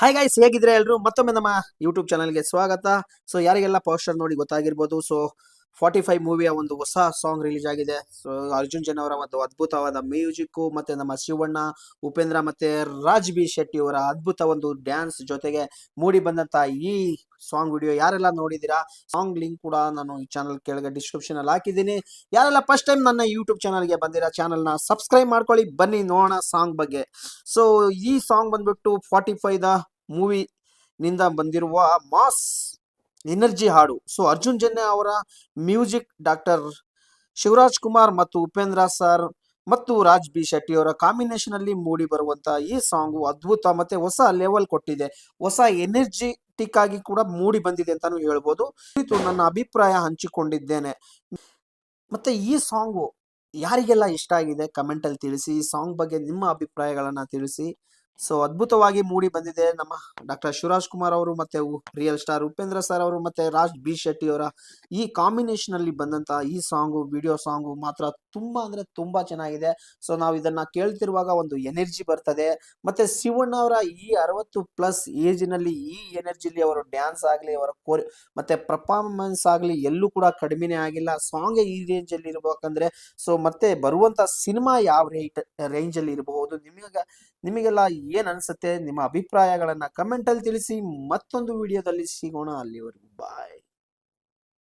Hi guys ಹೇಗಿದ್ರೆ ಎಲ್ರು? ಮತ್ತೊಮ್ಮೆ ನಮ್ಮ ಯೂಟ್ಯೂಬ್ ಚಾನಲ್ಗೆ ಸ್ವಾಗತ. ಸೊ ಯಾರಿಗೆಲ್ಲ ಪೋಸ್ಟರ್ ನೋಡಿ ಗೊತ್ತಾಗಿರ್ಬೋದು. ಸೊ ಫಾರ್ಟಿ ಫೈವ್ ಮೂವಿಯ ಒಂದು ಹೊಸ ಸಾಂಗ್ ರಿಲೀಸ್ ಆಗಿದೆ. ಸೊ ಅರ್ಜುನ್ ಜನ್ ಅವರ ಒಂದು ಅದ್ಭುತವಾದ ಮ್ಯೂಸಿಕ್ ಮತ್ತೆ ನಮ್ಮ ಶಿವಣ್ಣ, ಉಪೇಂದ್ರ ಮತ್ತೆ ರಾಜ್ ಬಿ ಶೆಟ್ಟಿ ಅವರ ಅದ್ಭುತ ಒಂದು ಡ್ಯಾನ್ಸ್ ಜೊತೆಗೆ ಮೂಡಿ ಬಂದಂತ ಈ ಸಾಂಗ್ ವಿಡಿಯೋ ಯಾರೆಲ್ಲ ನೋಡಿದಿರಾ ಸಾಂಗ್ ಲಿಂಕ್ ಕೂಡ ನಾನು ಈ ಚಾನಲ್ ಕೆಳಗೆ ಡಿಸ್ಕ್ರಿಪ್ಷನ್ ಅಲ್ಲಿ ಹಾಕಿದ್ದೀನಿ. ಯಾರೆಲ್ಲ ಫಸ್ಟ್ ಟೈಮ್ ನನ್ನ ಯೂಟ್ಯೂಬ್ ಚಾನಲ್ಗೆ ಬಂದಿರೋ ಚಾನಲ್ನ ಸಬ್ಸ್ಕ್ರೈಬ್ ಮಾಡ್ಕೊಳ್ಳಿ. ಬನ್ನಿ, ನೋಡೋಣ ಸಾಂಗ್ ಬಗ್ಗೆ. ಸೊ ಈ ಸಾಂಗ್ ಬಂದ್ಬಿಟ್ಟು ಫಾರ್ಟಿ ಫೈವ್ ದ ಮೂವಿ ನಿಂದ ಬಂದಿರುವ ಮಾಸ್ ಎನರ್ಜಿ ಹಾಡು. ಸೊ, ಅರ್ಜುನ್ ಜನ್ಯ ಅವರ ಮ್ಯೂಸಿಕ್ ಡಾಕ್ಟರ್ ಶಿವರಾಜ್ ಕುಮಾರ್ ಮತ್ತು ಉಪೇಂದ್ರ ಸರ್ ಮತ್ತು ರಾಜ್ ಬಿ ಶೆಟ್ಟಿ ಅವರ ಕಾಂಬಿನೇಷನ್ ಅಲ್ಲಿ ಮೂಡಿ ಬರುವಂತ ಈ ಸಾಂಗು ಅದ್ಭುತ ಮತ್ತೆ ಹೊಸ ಲೆವೆಲ್ ಕೊಟ್ಟಿದೆ. ಹೊಸ ಎನರ್ಜಿಟಿಕ್ ಆಗಿ ಕೂಡ ಮೂಡಿ ಬಂದಿದೆ ಅಂತಾನು ಹೇಳ್ಬೋದು. ಇದು ನನ್ನ ಅಭಿಪ್ರಾಯ ಹಂಚಿಕೊಂಡಿದ್ದೇನೆ. ಮತ್ತೆ ಈ ಸಾಂಗು ಯಾರಿಗೆಲ್ಲ ಇಷ್ಟ ಆಗಿದೆ? ಕಮೆಂಟ್ ಅಲ್ಲಿ ತಿಳಿಸಿ. ಈ ಸಾಂಗ್ ಬಗ್ಗೆ ನಿಮ್ಮ ಅಭಿಪ್ರಾಯಗಳನ್ನ ತಿಳಿಸಿ. ಸೊ ಅದ್ಭುತವಾಗಿ ಮೂಡಿ ಬಂದಿದೆ ನಮ್ಮ ಡಾಕ್ಟರ್ ಶಿವರಾಜ್ ಕುಮಾರ್ ಅವರು ಮತ್ತೆ ರಿಯಲ್ ಸ್ಟಾರ್ ಉಪೇಂದ್ರ ಸರ್ ಅವರು ಮತ್ತೆ ರಾಜ್ ಬಿ ಶೆಟ್ಟಿ ಅವರ ಈ ಕಾಂಬಿನೇಷನ್ ಅಲ್ಲಿ ಬಂದಂತ ಈ ಸಾಂಗು ವಿಡಿಯೋ ಸಾಂಗು ಮಾತ್ರ ತುಂಬಾ ಅಂದ್ರೆ ತುಂಬಾ ಚೆನ್ನಾಗಿದೆ. ಸೊ ನಾವು ಇದನ್ನ ಕೇಳ್ತಿರುವಾಗ ಒಂದು ಎನರ್ಜಿ ಬರ್ತದೆ. ಮತ್ತೆ ಶಿವಣ್ಣ ಅವರ ಈ ಅರವತ್ತು ಪ್ಲಸ್ ಏಜ್ನಲ್ಲಿ ಈ ಎನರ್ಜಿಲಿ ಅವರು ಡ್ಯಾನ್ಸ್ ಆಗ್ಲಿ, ಅವರ ಕೋರಿ ಮತ್ತೆ ಪರ್ಫಾರ್ಮೆನ್ಸ್ ಆಗ್ಲಿ ಎಲ್ಲೂ ಕೂಡ ಕಡಿಮೆನೇ ಆಗಿಲ್ಲ. ಸಾಂಗ್ ಈ ರೇಂಜ್ ಅಲ್ಲಿ ಇರ್ಬೇಕಂದ್ರೆ ಸೊ ಮತ್ತೆ ಬರುವಂತ ಸಿನಿಮಾ ಯಾವ ರೇಟ್ ರೇಂಜ್ ಅಲ್ಲಿ ಇರಬಹುದು ನಿಮಗೆ ನಿಮಗೆಲ್ಲ ಏನ್ ಅನ್ಸುತ್ತೆ? ನಿಮ್ಮ ಅಭಿಪ್ರಾಯಗಳನ್ನ ಕಮೆಂಟ್ ಅಲ್ಲಿ ತಿಳಿಸಿ. ಮತ್ತೊಂದು ವಿಡಿಯೋದಲ್ಲಿ ಸಿಗೋಣ. ಅಲ್ಲಿವರೆಗೂ ಬಾಯ್